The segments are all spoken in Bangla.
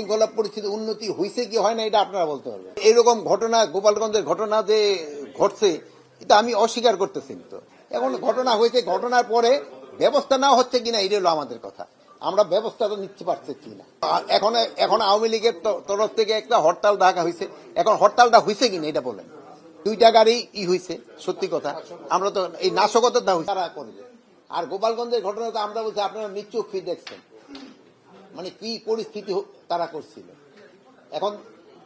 শৃঙ্খলা পরিস্থিতি উন্নতি হয়েছে কি হয় না, এটা আপনারা বলতে পারবেন। এইরকম ঘটনা, গোপালগঞ্জের ঘটনা যে ঘটছে, এটা আমি অস্বীকার করতেছি তো। এখন ঘটনা হয়েছে, ঘটনার পরে ব্যবস্থা না হচ্ছে কিনা এটা হলো আমাদের কথা। আমরা ব্যবস্থা তো নিতে পারছি কিনা এখন এখন আওয়ামী লীগের তরফ থেকে একটা হরতাল ডাকা হয়েছে। এখন হরতালটা হয়েছে কিনা, এটা বলেন। দুইটা গাড়ি ই হয়েছে, সত্যি কথা। আমরা তো, এই নাশকতাটা হয়েছে। তারা আর গোপালগঞ্জের ঘটনা তো আমরা বলছি, আপনারা ফি দেখছেন। মানে কি পরিস্থিতি তারা করছিল। এখন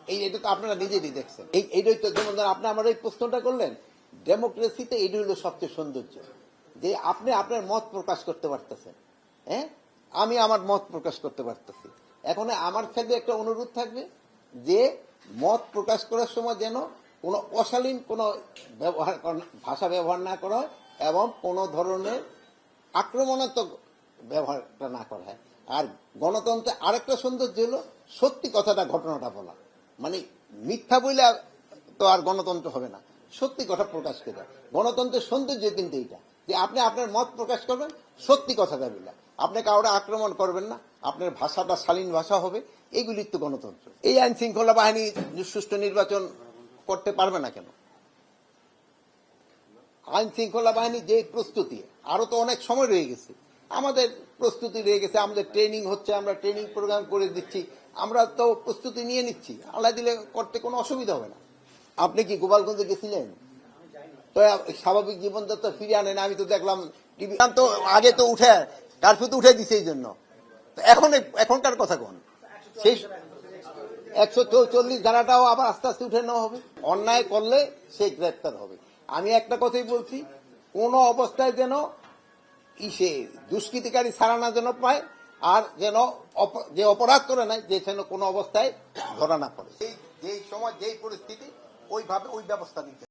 এই এটা তো আপনারা নিজেরই দেখছেন। এই এইটাই তো যেমন আপনি আমার এই প্রশ্নটা করলেন, ডেমোক্রেসিতে এইটাই হলো সবচেয়ে সৌন্দর্য। যে আপনি আপনার মত প্রকাশ করতে পারতেছেন। হ্যাঁ? আমি আমার মত প্রকাশ করতে পারতেছি। এখন আমার ক্ষেত্রে একটা অনুরোধ থাকবে যে মত প্রকাশ করার সময় যেন কোনো অশালীন কোনো ব্যবহার ভাষা ব্যবহার না করা হয় এবং কোনো ধরনের আক্রমণাত্মক ব্যবহারটা না করা হয়। আর গণতন্ত্রে আরেকটা সৌন্দর্য হলো সত্যি কথাটা ঘটনাটা বলা। মানে মিথ্যা বইলে তো আর গণতন্ত্র হবে না। সত্যি কথা প্রকাশ করে। গণতন্ত্রের সৌন্দর্য কিন্তু এইটা, যে আপনি আপনার মত প্রকাশ করবেন, সত্যি কথাটা বলে আপনি কাউরে আক্রমণ করবেন না, আপনার ভাষাটা শালীন ভাষা হবে এইগুলি তো গণতন্ত্র। এই আইন শৃঙ্খলা বাহিনী সুষ্ঠু নির্বাচন করতে পারবে না কেন? আইন শৃঙ্খলা বাহিনী যে প্রস্তুতি, আরও তো অনেক সময় রয়ে গেছে। আমাদের প্রস্তুতি রয়ে গেছে, আমাদের ট্রেনিং হচ্ছে, আমরা ট্রেনিং প্রোগ্রাম করে দিচ্ছি, আমরা তো প্রস্তুতি নিয়ে নিচ্ছি, আল্লাহ দিলে করতে কোনো অসুবিধা হবে না। আপনি কি গোপালগঞ্জে গেছিলেন? তো স্বাভাবিক জীবন তো ফিরে আনেন আমি তো দেখলাম টিভি তো আগে তো উঠে কারফিউ তো উঠে দিছে এই জন্য। এখন এখনকার কথা কোন? সেই একশো চৌচল্লিশ ধারাটাও আবার আস্তে আস্তে উঠে নেওয়া হবে। অন্যায় করলে সে গ্রেপ্তার হবে। আমি একটা কথাই বলছি, কোন অবস্থায় যেন ইসে দুষ্কৃতিকারী ছাড়ানা যেন পায়, আর যেন যে অপরাধ করে নাই, যে যেন কোনো অবস্থায় ধরা না পড়ে। যেই সময়, যেই পরিস্থিতি, ওইভাবে, ওই ব্যবস্থা নিতে